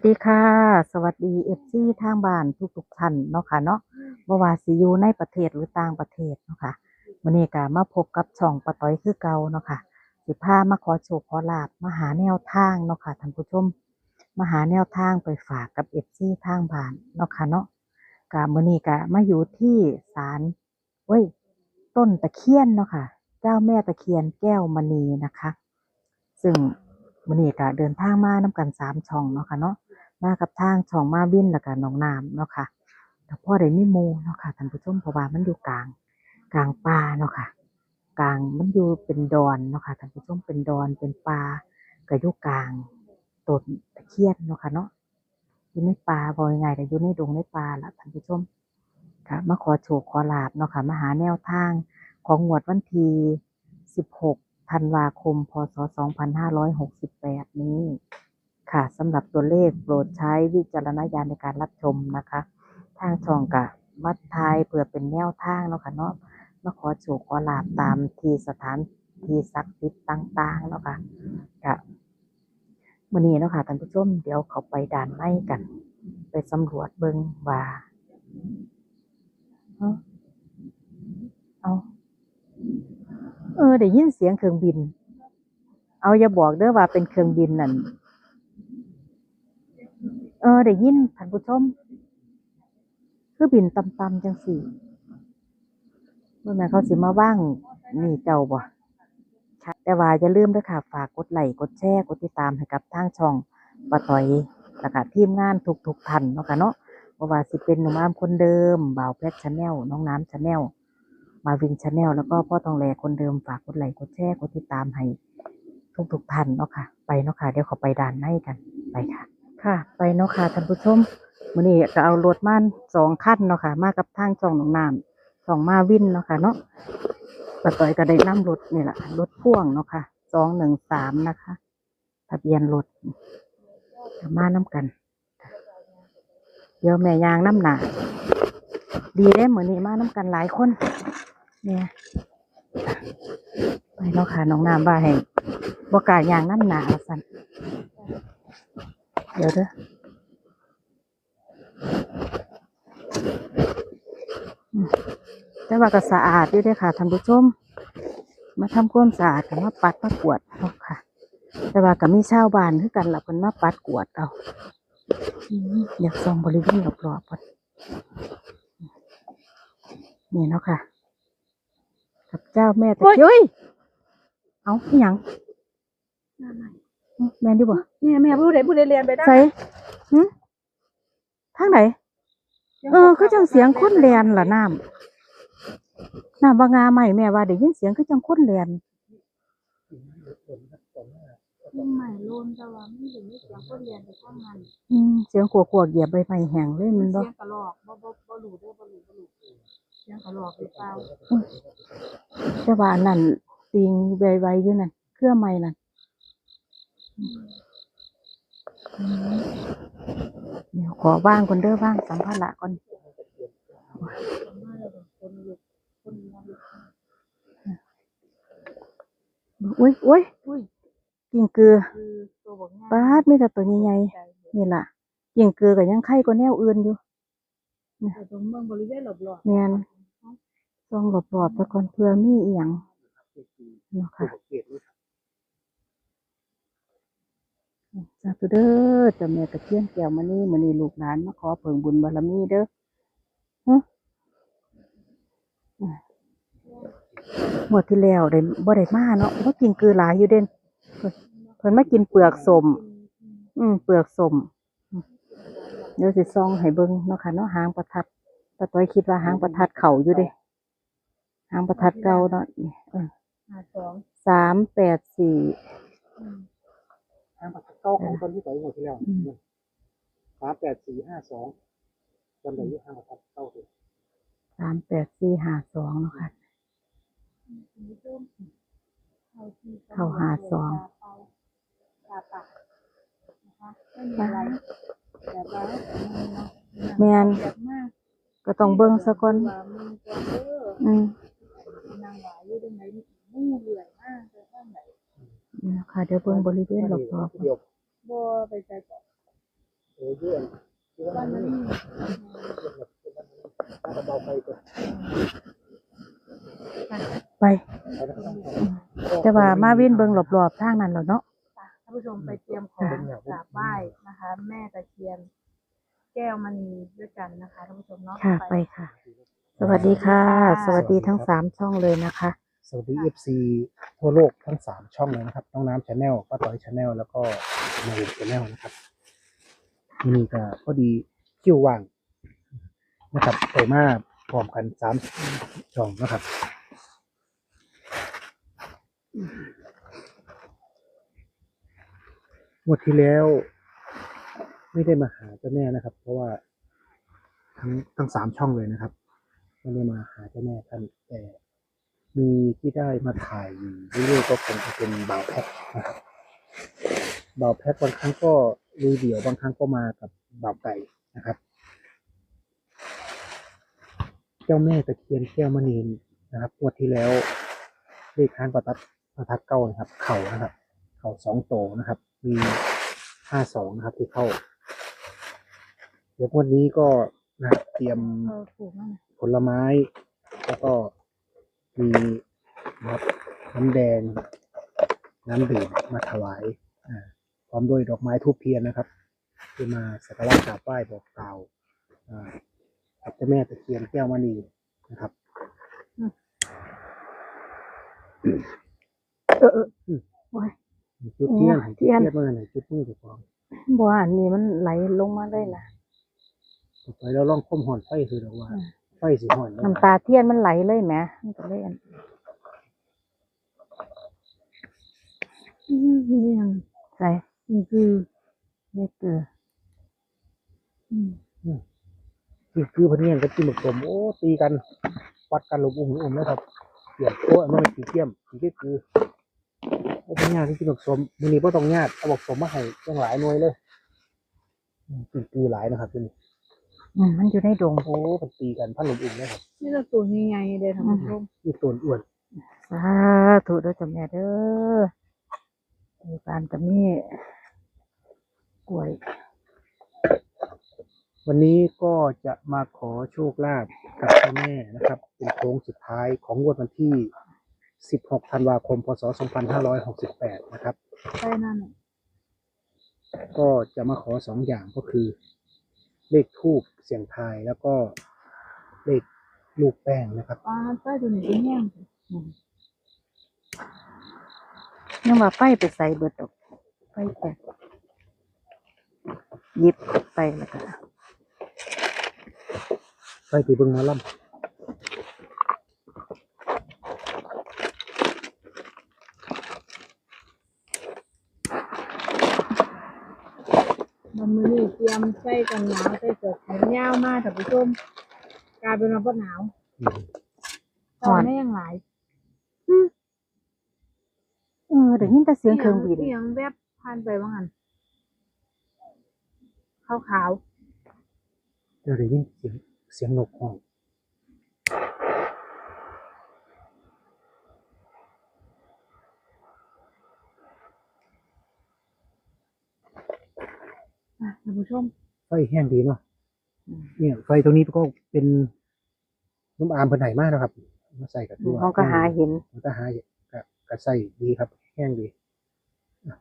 สวัสดีค่ะ สวัสดีเอฟซีทางบ้านทุกๆท่านเนาะค่ะเนาะบ่ว่าสิอยู่ในประเทศหรือต่างประเทศเนาะค่ะวันนี้ก็มาพบกับช่องปะต้อยคือเก่าเนาะค่ะสิพามาขอโชคขอลาบมาหาแนวทางเนาะค่ะท่านผู้ชมมาหาแนวทางไปฝากกับเอฟซีทางบ้านเนาะค่ะเนาะก็มื้อนี้ก็มาอยู่ที่ศาลเว้ยต้นตะเคียนเนาะค่ะ เจ้าแม่ตะเคียนแก้วมณีนะคะ ซึ่งมื้อนี้ก็เดินทางมานํกันสามช่องเนาะค่ะเนาะ มากับทางช่องมาวินแล้วก็หนองน้ำเนาะค่ะแต่พ่อได้มีหมูเนาะค่ะท่านผู้ชมเพราะว่ามันอยู่กลาง กลางป่าเนาะค่ะ กลางมันอยู่เป็นดอนเนาะค่ะท่านผู้ชมเป็นดอนเป็นป่าก็อยู่กลางต้นตะเคียนเนาะค่ะเนาะอยู่ในป่าบ่ยังไงแต่อยู่ในดงในป่าละท่านผู้ชมค่ะมาขอโชคขอลาบเนาะค่ะมาหาแนวทางของงวดวันที่16ธันวาคม พศ 2568 นี้ ค่ะสำหรับตัวเลขโปรดใช้วิจารณญาณในการรับชมนะคะ ทางช่องกะมัดทายเพื่อเป็นแนวทางเนาะค่ะเนาะมาขอโชคขอลาบตามที่สถานที่ศักดิ์สิทธิ์ต่างๆเนาะค่ะกะมื้อนี้เนาะค่ะท่านผู้ชมเดี๋ยวเขาไปด่านไม้กัน ไปสำรวจเบิ่งว่าเอาเอเอได้ยินเสียงเครื่องบิน เอาอย่าบอกเด้อว่าเป็นเครื่องบินนั่น ออได้ยินท่านผู้ชมคือบินต่ำๆจังสี่เมื่อแม่เขาสิมาว่างนี่เจ้าบ่แต่ว่าอย่าลืมด้วยค่ะฝากกดไลค์กดแชร์กดติดตามให้กับทางช่องปะต่อยแล้วก็ทีมงานทุกๆท่านเนาะค่ะเนาะบ่ว่าสิเป็นหนุ่มอามคนเดิมบ่าวแพทชาแนลน้องน้ำชาแนลมาวินชาแนลแล้วก็พ่อทองแหลคนเดิมฝากกดไลค์กดแชร์กดติดตามให้ทุกๆท่านเนาะค่ะ ไปเนาะค่ะเดี๋ยวเขาไปด่านในกันไปค่ะ ค่ะ ไปเนาะค่ะท่านผู้ชมมื้อนี้ก็เอารถมาสองคันเนาะค่ะ มากับทางช่องหนองน้ำช่องมาวินเนาะค่ะเนาะปะต่อยก็ได้นำรถนี่แหละรถพ่วงเนาะค่ะสองหนึ่งสามนะคะทะเบียนรถมาน้กัน เดี๋ยวแม่ยางน้ำหนาดีได้เหมือนนี้มาน้กันหลายคน เนี่ยไปเนาะค่ะน้องน้ำว่าให้บกล้ายางน้ำหนาสัน เดี๋ยวเด้ออืมแต่ว่าก็สะอาดอยู่เด้อค่ะท่านผู้ชม มาทำความสะอาดกันมาปัดมากวาดเอาค่ะ แต่ว่าก็มีชาวบ้านคือกันหลับกันมาปัดกวาดเอาอืมอยากส่องบริเวณรอบๆก่อนนี่เนาะค่ะ กับเจ้าแม่ตะเคียนเฮ้ยเอาอหยัง แม่นดิบ่แม่แม่ผู้ใดผู้ใดเรียนไปได้ใส่หึทางไหนเออคือจังเสียงคนแลนล่ะน้ำน้ำว่างาใหม่แม่ว่าได้ยินเสียงคือจังคนแลนยิ่งใหม่โลนแต่ว่าไม่ถึงเสียงคนเรียนไปข้างนั้นอืมเสียงขวขวๆเหยียบใบไม้แห้งเลยมันบ่เสียงกระลอกบ่บ่บ่รู้เด้อบ่รู้บ่รู้เสียงกระลอกหรือเปล่าแต่ว่าอันนั่นติงใบใบๆอยู่นั่นเครือไม้นั่นอืม เดี๋ยวขอว่างก่อนเด้อว่างสัมภาระก่อนมาแล้วคนลุกคนนอนลุกอุ้ยอุ้ยอุ้ยกิ่งเกลือคือตัวบอกง่ายปาดมีแต่ตัวใหญ่ใจๆนี่ล่ะกิ่งเกลือก็ยังไข่กว่าแนวอื่นอยู่แต่ตรงเมืองบริเวณรอบๆแม่นลองหลบๆไปก่อนเพื่อมีอีหยังเนาะค่ะ สาธุเด้อเจ้าแม่ตะเคียนแก้วมานี่มื้อนี้ลูกหลานมาขอเพิ่งบุญบารมีเด้อฮะอะงวดที่แล้วได้บ่ได้มาเนาะเพรากินคือหลายอยู่เด่นเพิ่นเพิ่นมากินเปลือกสมอืมเปลือกสมเดี๋ยวสิซองให้เบิ่งเนาะค่ะเนาะหางประทัดป้าต้อยคิดว่าหางประทัดเข้าอยู่เด้หางประทัดเก่าเนาะนี่เออห้าสามแปดสี่ ทางปากเก้าของคนที่ต่อยหมดที่แล้วอืมสามแปดสี่ห้าสองจำได้อยี่ห้างปากเก้าเลยสามแปดสี่ห้าสองเนาะค่ะคุณผู้ชมเข้าที่เข้าหาสองตาปากนะคะไม่มีอะไรแต่ว่ามันเนาะแม่นเจ็บมากก็ต้องเบิ่งซะก่อนว่ามึงก่อนเด้ออืมนางหวายอยู่ตรงไหนมู่เหลื่อยมากแต่ข้างไห นนี่นะคะเดี๋ยวเบิ่งบริเวณรอบเดียวบ่ไปใจก่อนอ้ยเยื่อนที่ว่าบ้านมันั้นนนี่ถ้าเบาไปก็ไปไปนะครับแต่ว่ามาวินเบิ่งรอบๆทางนั้นแล้วเนาะท่านผู้ชมไปเตรียมของกราบไหว้นะคะ แม่ตะเคียน แก้วมณีด้วยกันนะคะท่านผู้ชมเนาะค่ะไปค่ะ สวัสดีค่ะ สวัสดีทั้งสามช่องเลยนะคะ สวัสดีเอฟซีทั่วโลกทั้งสามช่องเลยนะครับ น้องน้ำชาแนลป้าต้อยชาแนลแล้วก็มาวินชาแนลนะครับนี่ก็พอดีคิวว่างนะครับไปมาพร้อมกันสามช่องนะครับงวดที่แล้วไม่ได้มาหาเจ้าแม่นะครับ เพราะว่าทั้งทั้งสามช่องเลยนะครับ ไม่ได้มาหาเจ้าแม่ท่านแต่ มีที่ได้มาถ่ายอยู่เรื่อยๆก็คงจะเป็นบ่าวแพ็คนะครับบ่าวแพ็คบางครั้งก็ลุยเดี่ยวบางครั้งก็มากับบ่าวไก่นะครับ เจ้าแม่ตะเคียนแก้วมณีนะครับงวดที่แล้วเลขค้างประทัดประทัดเก้านะครับ เข่านะครับ เข่าสองโตนะครับ มีห้าสองนะครับที่เข้า เดี๋ยววันนี้ก็นะครับเตรียมเออถูกมากนะผลไม้ แล้วก็ มีนะครับน้ำแดง น้ำดื่มมาถวายอ่าพร้อมด้วยดอกไม้ทูบเทียนนะครับที่มาสักการะกราบไหว้บอกกล่าวอ่ากับเจ้าแม่ตะเคียนแก้วมณีนะครับเออเออโอ้ยจุดเทียนโอ้ให้จุดเทียนเทียนเมื่อไหร่จุดมือถูกต้องบัวอันนี้มันไหลลงมาเลยนะต่อไปเราลองค้มหอนไฟคือเราว่าอืม ไฟสีหอนแล้วน้ำตาเทียนมันไหลเลยแหมมันก็เลยอันอืมนี่ยังใส่นี่คือนี่คืออืมคือคือพะเนียนกับจิ้มหมึกสมโอ้ตีกันวัดกันลมอุ้มอุ้มแล้วครับเกี่ยวโอ้อันนั้นมันสีเทียมสีก็คือโอ้พะเนียนที่จิ้มหมึกสมมือนี้ก็ต้องญาติเอาบอกสมมาให้ยังหลายหน่วยเลยอืมคือคือหลายนะครับที่นี่ อืมมันอยู่ในดงโอ้มันตีกันพันลมอุ้มเลยครับนี่เราตัวใหญ่ๆเด้อท่านผู้ชมนี่ตัวอ้วนสาธุเด้อจ้าแม่เด้อมีการจะมีกล้วย วันนี้ก็จะมาขอโชคลาภกับเจ้าแม่นะครับ เป็นโค้งสุดท้ายของงวดวันที่ 16 ธันวาคม พศ 2568 นะครับใช่นั่นน่ะก็จะมาขอสองอย่างก็คือ เลขทูบเสียงทายแล้วก็เลขลูกแป้งนะครับ ป้าใต้ตัวนี้ก็แห้งอืมยังว่าไฟไปใส่เบิดดอกไฟแตกหยิบไปแล้วก็ไปตีเบิ้งหมาล่มันมือนี่เตรียมใส่กันหนาว ท่านผู้ชมกลายเป็นว่าบ่หนาวำอืมตอนนี้ยังหลายเออเดี๋ยวยินแต่เสียงเครื่องบินเสียงแวบผ่านไปว่างั้นขาวเดี๋ยวได้ยินเสียงเสียงนกห้องๆอะท่านผู้ชมไฟแห้งดีเนาะอืม เนี่ยไฟตรงนี้ก็เป็นน้ำอามเพิ่นไหนมากนะครับ มาใส่กับตัวห้องก็หาเห็นมันก็หาเห็นก็ก็ใส่ดีครับ แห้งดีอะ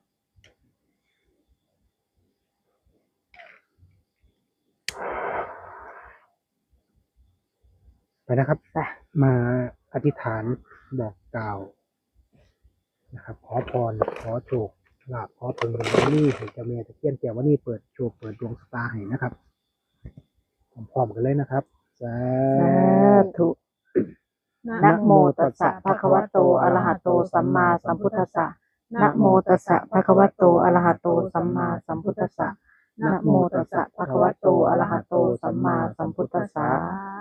ไปนะครับไปมาอธิษฐานบอกกล่าวนะครับ ขอพร ขอโชคลาภขอเพิ่งวันนี้ให้เจ้าแม่ตะเคียนแก้ววันนี้เปิดโชคเปิดดวงชะตาให้นะครับ พร้อมๆกันเลยนะครับสาสาธุนะโมตัสสะภะคะวะโตอะระหะโตสัมมาสัมพุทธัสสะนะโมตัสสะภะคะวะโตอะระหะโตสัมมาสัมพุทธัสสะนะโมตัสสะภะคะวะโตอะระหะโตสัมมาสัมพุทธัสสะ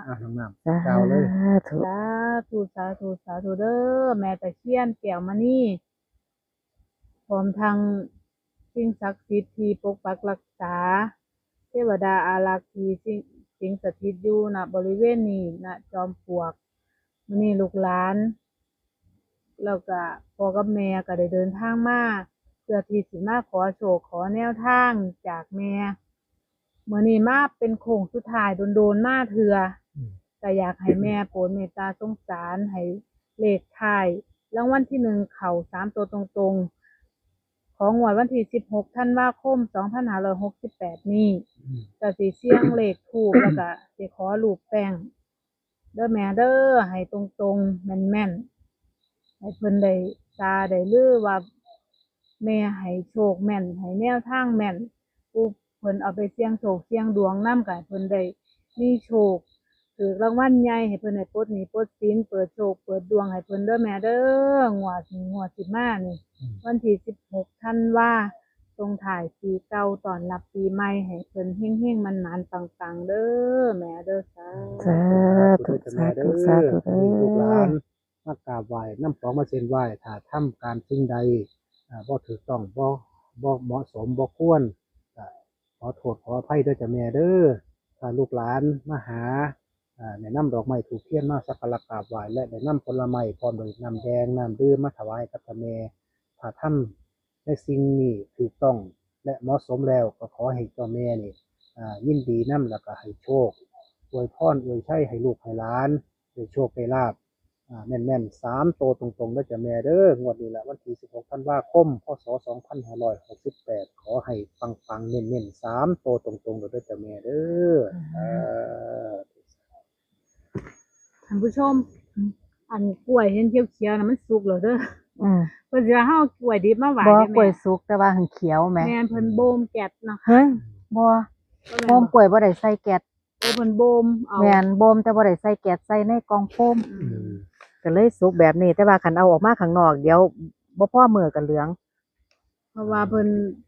อะน้องน้สาเจ้าเลยธุสาธุสาธุสาธุเด้อแม่ตะเคียนแก้วมานี่พร้อมทางสิ่งศักดิ์สิทธิ์ที่ปกปักรักษา เทวดาอารักษ์ที่สิ่ง สิงสถิตอยู่ณบริเวณนี้ณจอมปลวกมื้อนี้ลูกหลาน แล้วก็พ่อกับแม่ก็ได้เดินทางมาเพื่อที่สิมาขอโชคขอแนวทางจากแม่มื้อนี้มาเป็นโค้งสุดท้ายโดนๆมาเทื่ออืมก็อยากให้แม่โปรดเมตตาสงสารให้เลขท้ายรางวัลที่หนึ่งเข้าสามตัวตรงๆ ของงวดวันที่สิบหกธันวาคมสองพันห้าร้อยหกสิบแปดนี้อืมก็สิเสี่ยงเลขถูกแล้วก็สิขอรูปแป้งเด้อแม่เด้อให้ตรงๆแม่นๆให้เพิ่นได้ตาได้ลือว่า แม่ให้โชคแม่นให้แนวทางแม่นผู้เพิ่นเอาไปเสี่ยงโชคเสี่ยงดวงนำกันเพิ่นได้มีโชค ถือรางวัลใหญ่ให้เพิ่นได้ปลดหนี้ปลดสินเปิดโชคเปิดดวงให้เพิ่นเด้อแม่เด้องวดนี้งวดสิมานี่อืมวันที่16ธันวาตรงถ่ายปีเก่าตอนรับปีใหม่ให้เพิ่นเฮงๆมันๆปังๆเด้อแม่เด้อสาสาธุสาธุสาธุเด้มีลูกหลาอนมากราบไหว้น้ำของมาเส้นไหว้ถ้าทำการสิ่งใดอ่าบ่ถูกต้องบ่บ่เหมาะสมบ่ควรก็ขอโทษขออภัยด้วยจ้ะแม่เด้อถ้าลูกหลานมาหา อ่าแนะนำดอกไม้ถูกเทียนมาสักการะกราบไหว้และแนะนำผลไม้พร้อมด้วยน้ำแดงน้ำดื่มมาถวายกับจ้ะแม่ถ้าทำในสิ่งนี้ถูกต้องและเหมาะสมแล้วก็ขอให้เจ้าแม่นี่อ่ายินดีนํแล้วก็ให้โชคอวยพรอวยชัยให้ลูกให้หลานได้โชคได้ลาบอ่าแม่นๆสามโตวตรงๆแล้วจะแม่เด้องวดนี้แหละวันที่16ธันวาคมพศ2568 ขอให้ปังๆเน้นๆสามโตวตรงๆแล้วจะแม่เด้ออ่า ท่านผู้ชม อันกล้วยเห็นเขียวๆน่ะมันสุกแล้วเด้ออืมเพิ่นสิว่าเฮากล้วยดิบมาไหวบ่ได้กล้วยแม่สุกแต่ว่าหังเขียวแหมแม่นเพิ่นโบมแกะเนาะเฮ้ยบ่บ่โฟมกล้วยบ่ได้ใส่แก๊สเออเพิ่นโบมเอาแม่นบ่มแต่บ่ได้ใส่แก๊สใส่ในกล่องโฟมอือืมมก็เลยสุกแบบนี้ แต่ว่าคันเอาออกมาข้างนอกเดี๋ยวบ่พอมือก็เหลือง เพราะว่าเพิ่นโ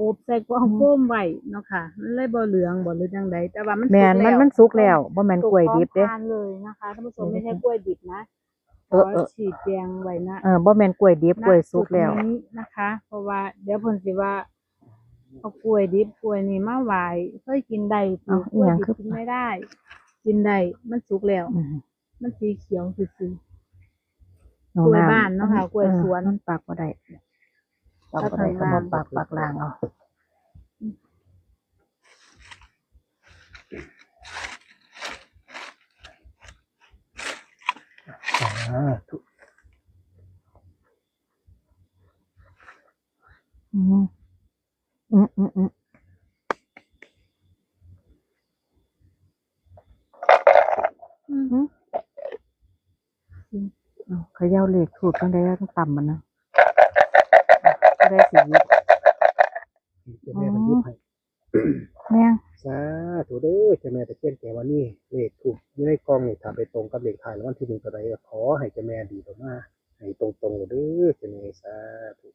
อบใส่กล่องโฟมไว้เนาะค่ะ มันเลยบ่เหลืองบ่หรือจังใดแต่ว่ามันแม่นสุกมันแล้วมันสุกแล้วบ่แม่นกล้วยดิบเด้ สุกพร้อมทานเลยนะคะท่านผู้ชมไม่ใช่กล้วยดิบนะขเอออเออ ฉีดแจงไว้นะเออบ่แม่นกล้วยดิบกล้วยสุกแล้วณจุดนี้นะคะ เพราะว่าเดี๋ยวเพิ่นสิว่าเอากล้วยดิบกล้วยนี่มาไหวเคยกินได้เอ้ากล้วยอิหยังดิคืบอกินไม่ได้ กินได้มันสุกแล้ว อืมมันสีเขียวซื่อน้องกล้วยำบ้านเนาะค่ะกล้วยสวนเออมันปักบ่ได้ ปักบ่ได้ก็บ่ปักปักล่างเอาอ่าทุกอืมอืมอืมอืมๆอืมอืมเอาเขย่าเลขถูกจังได๋ต้องต่ำมันนะ ก็ได้สิหยิบเจ้าแม่มันยิบให้แม่งสาธุเด้อเจ้าแม่ตะเคียนแก่วันนี้เลขถูกอยู่ในกล่องนี่ถ้าไปตรงกับเลขท้ายแล้ววันที่หนึ่งตัวใดก็ขอให้เจ้าแม่ดีต่อมาให้ตรงๆเด้อเจ้าแม่สาธุ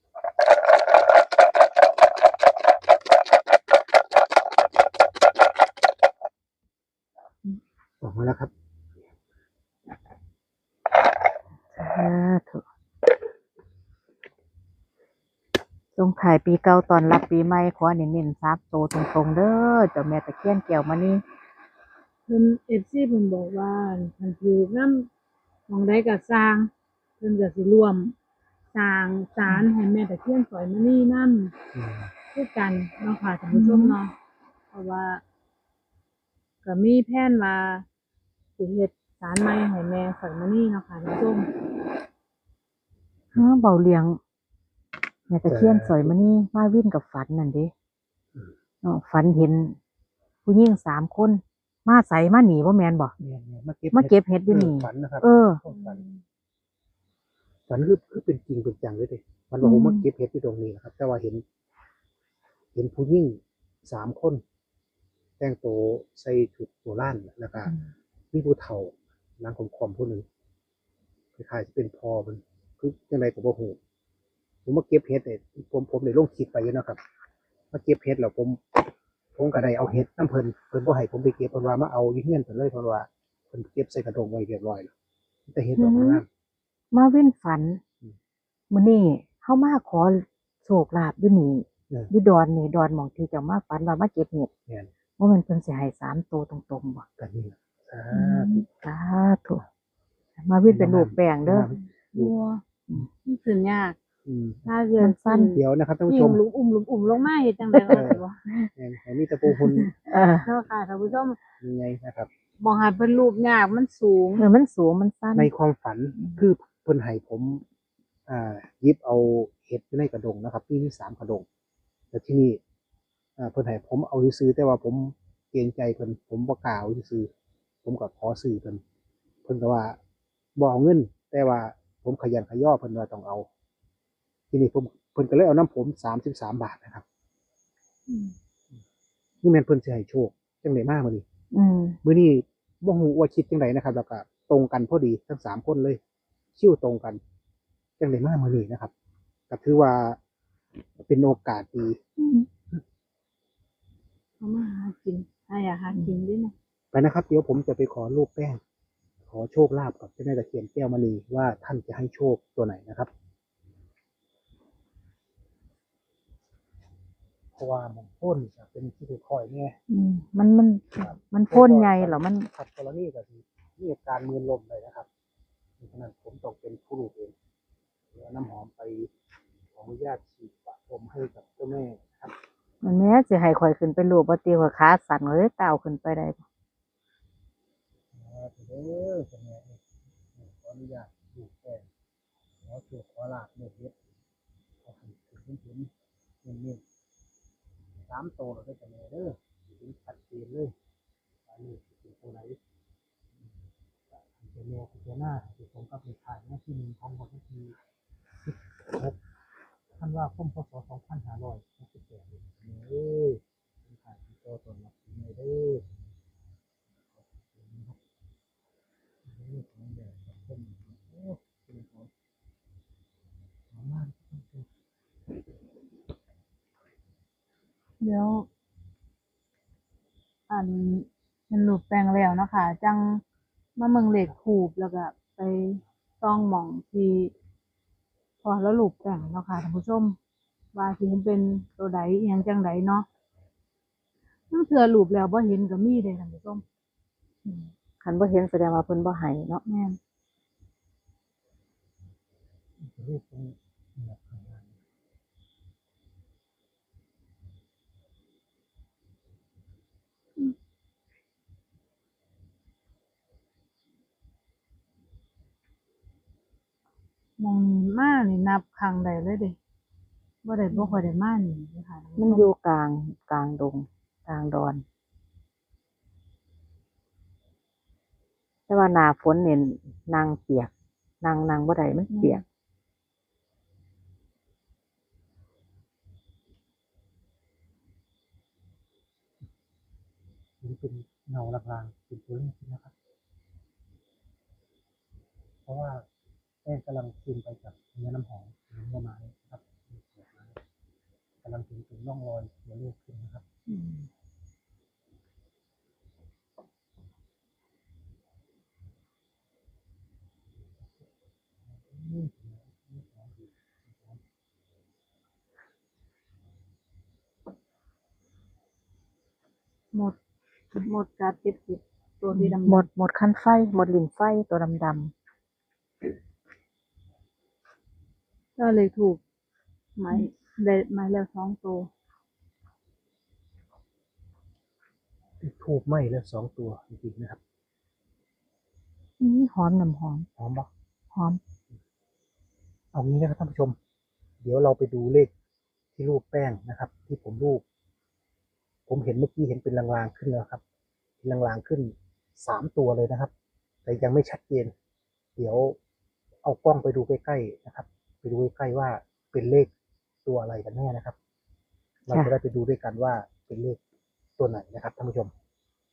ออกมาแล้วครับ สาธุ ตรงถ่ายปีเก่าตอนรับปีใหม่ขอเน้นๆซับโตตรงๆเด้อเจ้าแม่ตะเคียนแก้วมานี่เพิ่น FC เพิ่นบอกว่าเพิ่นถือนำของใดก็สร้างเพิ่นก็สิร่วมสร้างศาลให้แม่ตะเคียนสอยมานี่นำอืมคือกันเนาะค่ะท่านผู้ชมเนาะเพราะว่าก็มีแผนว่าสิเฮ็ดศาลใหม่ให้แม่สอยมานี่เนาะค่ะท่านผู้ชมเฮ้อเบาเลียง แม่ตะเคียนสวยมานี่มาวิ่นกับฝันนั่นเดิเนาะฝันเห็น ผู้หญิงสามคน มาใส่มาหนีว่าแมนบ่เนี่ยเนี่ยมาเก็บมาเก็บเห็ดอยู่นี่เฝันนะครับเออฝันฝันคือคือเป็นจริงเป็นจังเลยดิมันบอกผมอืมมาเก็บเห็ดที่ตรงนี้นะครับ แต่ว่าเห็น เห็นผู้หญิงสามคน แต่งตัวใส่ชุดโบราณแล้วก็มีผู้เฒ่านางคมคมๆผู้หนึ่งคล้ายๆจะเป็นพอมันคือยังไงกับว่าหู ผมมาเก็บเห็ดเนี่ยผมผมเลยลงคลิดไปอยู่นะครับมาเก็บเห็ดแล้วผม ผมก็ได้เอาเห็ดน้ำเพิ่นเพิ่นบ่ให้ผมไปเก็บเพิ่นว่ามาเอาอยู่เฮียนเพิ่นเลยเพิ่นว่าเพิ่นเก็บใส่กระทงไว้เรียบร้อยแล้วแต่เห็ดดอกอืมงามมาวิ่นฝันอืมมื้อนี้เฮามาขอโชคลาภอยู่นี่เอออยู่ดอนนี่ดอนหมองที่เจะมาฝันว่ามาเก็บเห็ดแม่นว่ามันเพิ่นสิให้สามตัวตรงๆบ่กันนี่ล่ะสาอืธุมสาธุมาวิ่นเป็นลูกแป้งเด้อบัวมันสิยากออืม ถ้าเกินสั้นเดี๋ยวนะครับท่านผู้ยิ่ชงมลุมอุ้มลุมอุ้มลงมาเฮ็ดจังได๋ก็ได้บ่แม่นให้มีตะปูหุ่นเออเนาะค่ะท่านผู้ชมยังไงนะครับบ่ให้เป็นรูปยากมันสูงเออมันสูงมันสั้นในความฝันคือเพิ่นให้ผม อ่าหยิบเอาเห็ดอยู่ในกระดงนะครับปีที่สามกระดงแล้วที่นี่อ่าเพิ่นให้ผมเอาซื้อๆแต่ว่าผมเกรงใจเพิ่นผมบ่กล้าเอาซื้อๆผมก็ขอซื้อเพิ่นเพิ่นก็ว่าบ่เอาเงิน แต่ว่าผมขยันขย่อเพิ่นว่าต้องเอา ทีนี้ผมเพิ่นก็เลยเอาน้ำผมสามสิบสามบาทนะครับอืมนี่แม่นเพิ่นสิให้โชคจังได๋มากมื้อนี้อืมมื้อนี้บ่ฮู้ว่าคิดจังไดนะครับ แล้วก็ตรงกันพอดีทั้งสามคนเลย คิวตรงกันจังไดมากมื้อนี้นะครับก็ถือว่าเป็นโอกาสดีเอามาหากินหาอยากหากินดิเนาะไปนะครับ เดี๋ยวผมจะไปขอรูปแป้ง ขอโชคลาภกับเจ้าแม่ตะเคียนแก้วมณีว่าท่านจะให้โชคตัวไหนนะครับ เพ ราะว่าหมองพ้นจะเป็นที่ค่อยๆเนี่ยอืมมันมันมันพ่นใหญ่เหรอมัน ขัดกรณีก็คือมีอาการมือลมเลยนะครับดังนั้นผมต้องเป็นผู้รูปเองเดี๋ยวเอาน้ำหอมไปขออนุญาตฉีดปะพรมให้กับเจ้าแม่ครับมันแม้สิให้ข่อยขึ้นไปรูปบ่ติว่าขาสั่นเลยก้าวขึ้นไปได้บ่อ่าเด้อเจ้าแม่เอ้ยขออนุญาตดูแป้งขอโชคขอลาบเม็ดเล็ดขอให้ถึงถึงถึงเน้นๆ สามโตเราได้เจ้าแม่เด้อถึงชัดเจนเลยอันนี้เป็นตัวไหนเจ้าแม่เจ้าหน้าที่ผมกับเลขถ่ายหน้าที่หนึ่งของวันที่สิบหกท่านว่าคมพศสองพันห้าร้อยหกสิบแปดเลยเอ้ยเป็นถ่ายที่โตตนรับถึงเลยเด้อนี่ของแบบสังคมโอ้เป็นของหอมมากครับท่านผู้ชม เดี๋ยว อันเป็นรูปแปลงแล้วเนาะคะ จังมาเมืองเหล็กขูบแล้วก็ไปซ่องหม่องที่พอแล้วรูปแต่งเนาะค่ะท่านผู้ชม ว่าสิเห็นเป็นตัวใดอหยังจังใดเนาะนั่งเถื่อรูปแล้วบ่เห็นก็มีเลยท่านผู้ชมอืมคันบ่เห็นแสดงว่าเพิ่นบ่ให้เนาะแม่นรูปตรงแบบข้างล่าง มองมานี่นับครั้งใดเลยเด้บ่ได้บ่ค่อยได้มานี่เลยค่ะท่านผู้ชมันอยู่กลางกลางดงกลางดอน แต่ว่าหน้าฝนเนี่ยนางเปียกนางนางบ่ได้มันเปียกเห็นเป็นเงาลางๆเป็นตัวเลขนะครับ เพราะว่า แป้งกำลังซึมไปกับเนื้อน้ำหอมหรือเนื้อไม้นะครับเนื้อเปลือกไม้กำลังถึงเป็นร่องรอยตัวเลขขึ้นนะครับอืมอืมหมดหมดกัดเจ็บเจ็บตัวที่ดำๆหมดหมดคันไฟ หมดลิ่นไฟตัวดำ ก็เลยถูกไม้ได้ไม้แล้วสองตัวทูบไหม้แล้วสองตัวจริงๆนะครับๆนี่หอมน้ำหอมหอมปะหอม เอางี้นะครับท่านผู้ชม เดี๋ยวเราไปดูเลขที่รูปแป้งนะครับ ที่ผมรูป ผมเห็นเมื่อกี้เห็นเป็นลางๆขึ้นแล้วครับเป็นลางๆขึ้นสามตัวเลยนะครับ แต่ยังไม่ชัดเจน เดี๋ยวเอากล้องไปดูใกล้ๆนะครับ ไปดูใกล้ๆว่าเป็นเลขตัวอะไรกันแน่นะครับ เราจะได้ไปดูด้วยกันว่าเป็นเลขตัวไหนนะครับท่านผู้ชม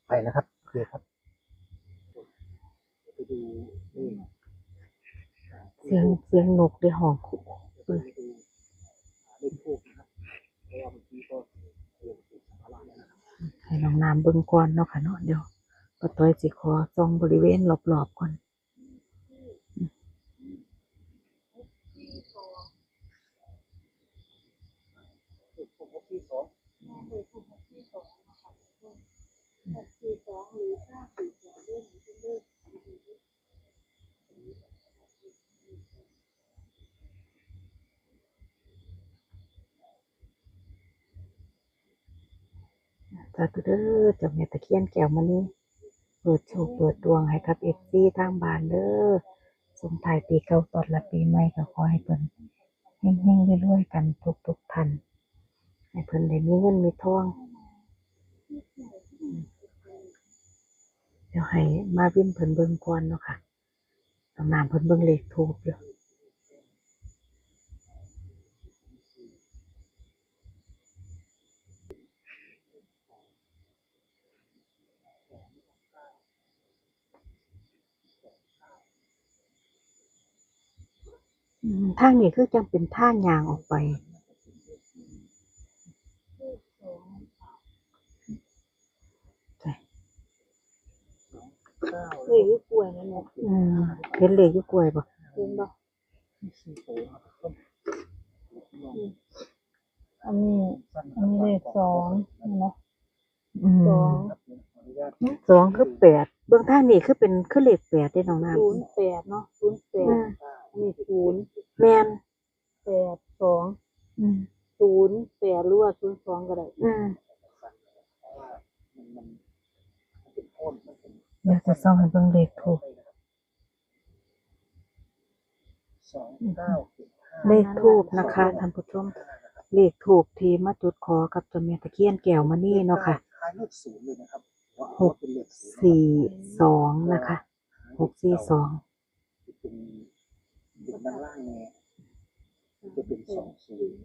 ไปนะครับโอเคครับไปดูเลขเสียงเสียงนกได้ห้องขู่ไปดูหาเลขทูบนะครับเพราะว่าเมื่อกี้ก็เตรียมติดสัมภาระแล้วนะครับให้น้องน้ำเบิ่งก่อนเนาะค่ะเนาะเดี๋ยวปะต้อยสิขอส่องบริเวณรอบๆก่อน เลขทูบที่สอง ม สาธุเด้อเจ้าแม่ตะเคียนแก้วมณีเปิดโชคเปิดดวงให้กับเอฟซีทางบ้านเด้อส่งท้ายปีเก่าตอนรับปีใหม่ก็ขอให้เพิ่นเฮงๆรวยๆกันทุกๆท่านให้เพิ่นได้มีเงินมีทองเดี๋ยวให้มาวิ่นเพิ่นเบิ่งก่อนเนาะค่ะน้องนำเพิ่นเบิ่งเลขทูบอยู่ ทางนี้คือจังเป็นทางยางออกไปเฮ้ยอยู่ป่วยนั่นแหละอืมเห็นเลขอยู่กล้วยบ่เห็นบ่อันนี้อันนี้เลขสองนี่นะอืมสองสองคือแปดเบื้องทางนี้คือเป็นคือเลขแปดได้น้องน้ศูนย์แปดเนาะศูนย์แปำดอืมอั นนี้ศูนย์แม่นแปดสองอืมศูนย์แปดหรือว่าศูนย์สองก็ได้อืมเดี๋ยวจะส่องให้เบิ่งเลขถูก สองเก้าเจ็ดห้าเลขทูบนะคะท่านผู้ชม เลขถูกที่มาจุดขอกับเจ้าแม่ตะเคียนแก้วมานี่เนาะค่ะ คล้ายเลขศูนย์เลยนะครับว่าหกเป็นเลขศูนย์สี่สองนะคะหกสี่สองเป็น เป็นด้านล่างเนี่ยจะเป็นสองศูนย์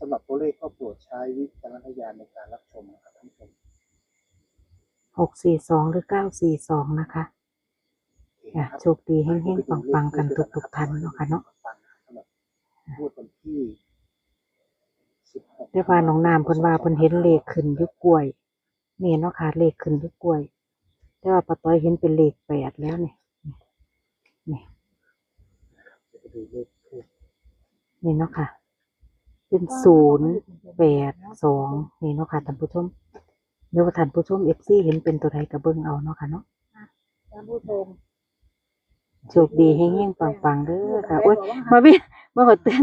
สำหรับตัวเลขก็โปรดใช้วิจารณญาณในการรับชมนะครับท่านผู้ชมหกสี่สองหรือเก้าสี่สองนะคะอะโชคดีแห้งๆปังๆกันทุกๆท่านเนาะค่ะเนาะสำหรับงวดวันที่สิบหกแต่ว่าน้องน้ำเพิ่นว่าเพิ่นเห็นเลขขึ้นอยุกกล้วยนี่เนาะค่ะเลขขึ้นอยุกกล้วยแต่ว่าป้าต้อยเห็นเป็นเลขแปดแล้วนี่นี่จะไปดูเลขทูปนี่เนาะค่ะ เป็นศูนย์แปดสองนี่เนาะค่ะท่านผู้ชมเดี๋ยวว่าท่านผู้ชมเอฟซีเห็นเป็นตัวใดก็เบิ่งเอาเนาะค่ะเนาะท่านผู้ชมโชคดีแห้งๆปังๆเด้อค่ะโอ้ยมาวิเมื่อก่อนเตือน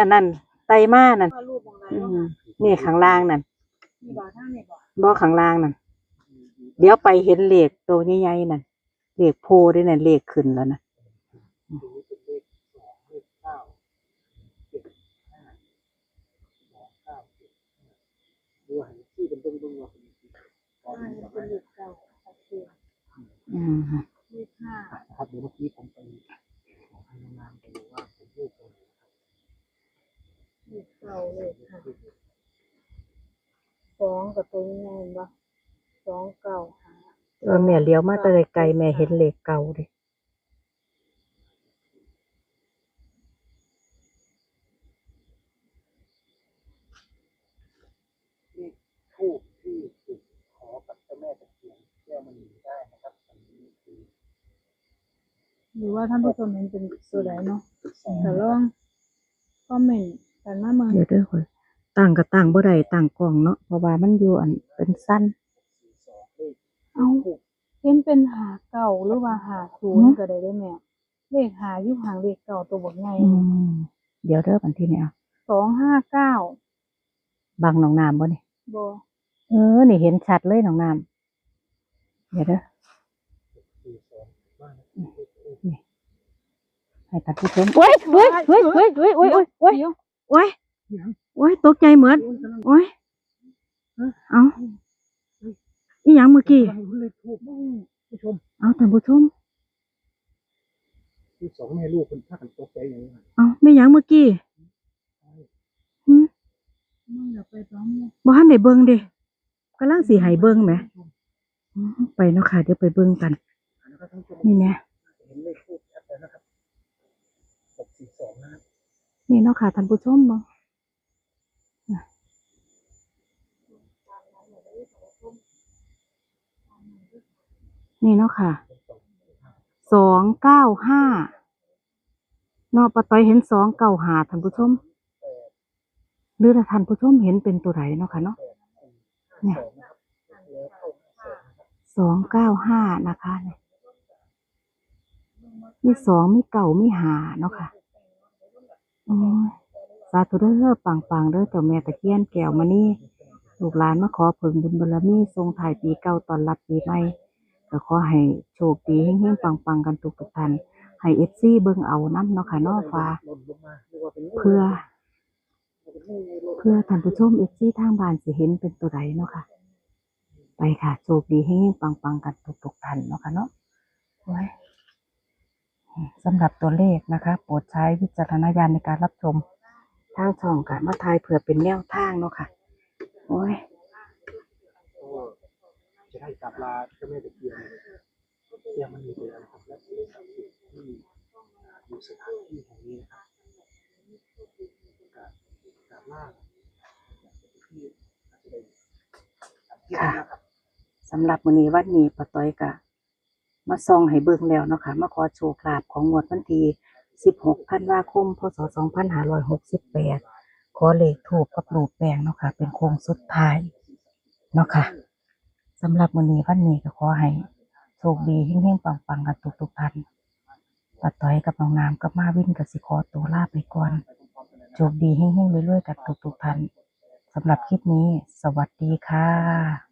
อันนั้นไตมานั่นว่ารูปของอะไรอืเนาะมนี่ข้างล่างนั่นมีบ่อท่านี่บ่บ่ข้างล่างนั่นเดี๋ยวไปเห็นเลขตัวใหญ่ๆนั่นเลขโพด้วยนั่นเลขขึ้นแล้วนะ ดูเป็นเลขสองเลขเก้าเจ็ดห้าสองเก้าเจ็ดห้าดูหันที่เป็นเบิ้งเบิ้งว่าเป็นตอนนี้เป็นเลขเก้าชัดเจนอืมเลขห้าครับเดี๋ยวเมื่อกี้ผมไปขอให้นางไปดูว่าเป็นรูปอะไรนะครับเลขเก้าเลขห้าสองกับตัวนี้ไงเห็นบ่สองเก้าห้าเออแม่เลี้ยวมาแต่ไกลแม่เห็นเหลขเก่าเดิลขทูบที่จุดขอกับเจ้าแม่ตะเคียนแก้วมณีได้นะครับอันนี้คือ ห รือว่าท่านผู้ชมเห็นเป็นตัวใดเนาะสองแต่ลองคอมเมนต์กันมาเมืองเดี๋ยวเด้อคนตั้งก็ตั้งบ่ได้ตั้งกล้องเนาะเพราะว่ามันอยู่อันเป็นสั้นสี่สองเลขเอาเห็นเป็นหาเก่าหรือว่าหาศูนย์ก็ได้ได้แม่เลขหาอยู่ห่างเลขเก่าตัวบกไงอืมเดี๋ยวเด้อบันทีนี้เอาสองห้าเก้าบังหนองน้ำบ่นี่บเออนี่เห็นชัดเลยหนองน้ำเดี๋ยวเด้อ สี่สองบ้าน ให้ท่านผู้ชมโอ้ยโอ้ยโอ้ยโอ้ยโอ้ยโอ้ยโอ้ยโอ้ยเดี๋ยวโอ้ยโอ้ยตกใจเหมือนโอ้ยเอาอีหยังเมื่อกี้กำลังลุ้นเลขทูบผู้ชมเอาท่านผู้ชมคือสองแม่ลูกเป็นท่ากันตกใจอย่างนี้ครับเอาไม่หยังเมื่อกี้หึมึงอย่าไปพร้อมเนี่ยบ่ทันได้เบิ่งเด้กำลังสิให้เบิ่งแหมอืมไปเนาะค่ะเดี๋ยวไปเบิ่งกันนะครับท่านผู้ชมนี่แหม หกสี่สองนะครับนี่เนาะค่ะท่านผู้ชมบ่น่ะนี่เนาะค่ะ สองเก้าห้าเนาะปะต้อยเห็นสองเก้าหาท่านผู้ชม หรือถ้าท่านผู้ชมเห็นเป็นตัวไหนเนาะค่ะเนาะ เนี่ยสองเก้าห้านะคะเนี่ยมีสองมีเก่ามีหาเนาะค่ะ สาธุเด้อปังปังๆเด้อเจ้าแม่ตะเคียนแก้วมานี่ลูกหลานมาขอเพิ่งบุญบารมีทรงถ่ายปีเก่าตอนรับปีใหม่ก็ขอให้โชคดีเฮงๆปังๆกันทุกทุกท่านให้เอฟซีเบิ่งเอาน้ำเนาะค่ะนอฟ้าเพื่อ เพื่อท่านผู้ชมเอฟซีทางบ้านสิเห็นเป็นตัวใดเนาะค่ะ ไปค่ะ โชคดีเฮงๆปังๆกันทุกๆท่านเนาะค่ะเนาะไว้ สำหรับตัวเลขนะคะ โปรดใช้วิจารณญาณในการรับชมทางช่องค่ะมาทายเผื่อเป็นแนวทางเนาะค่ะ โอ้ยก็จะได้กลับลาเจ้าแม่ตะเคียนเคียนมันมีเลยนะครับและสิ่งศักดิ์สิทธิ์ที่อยู่สถานที่แห่งนี้นะครับกราบกราบลาที่อาจจะได้กลับเที่ยวนะครับสำหรับมื้อนี้วันนี้ป้าต้อยก็ มาส่องให้เบิ่งแล้วเนาะค่ะมาขอโชคลาภของงวดวันที่16ธันวาคมพศ2568 ขอเลขถูกกับรูปแปลงเนาะค่ะ เป็นโค้งสุดท้ายเนาะค่ะสำหรับมื้อนี้วันนี้ก็ขอให้โชคดีเฮงๆปังๆกันทุกๆท่านป้าต้อยกับน้องน้ำกับมาวินก็สิขอตัวลาไปก่อนโชคดีเฮงๆเรื่อยๆกันทุกๆท่านสำหรับคลิปนี้ สวัสดีค่ะ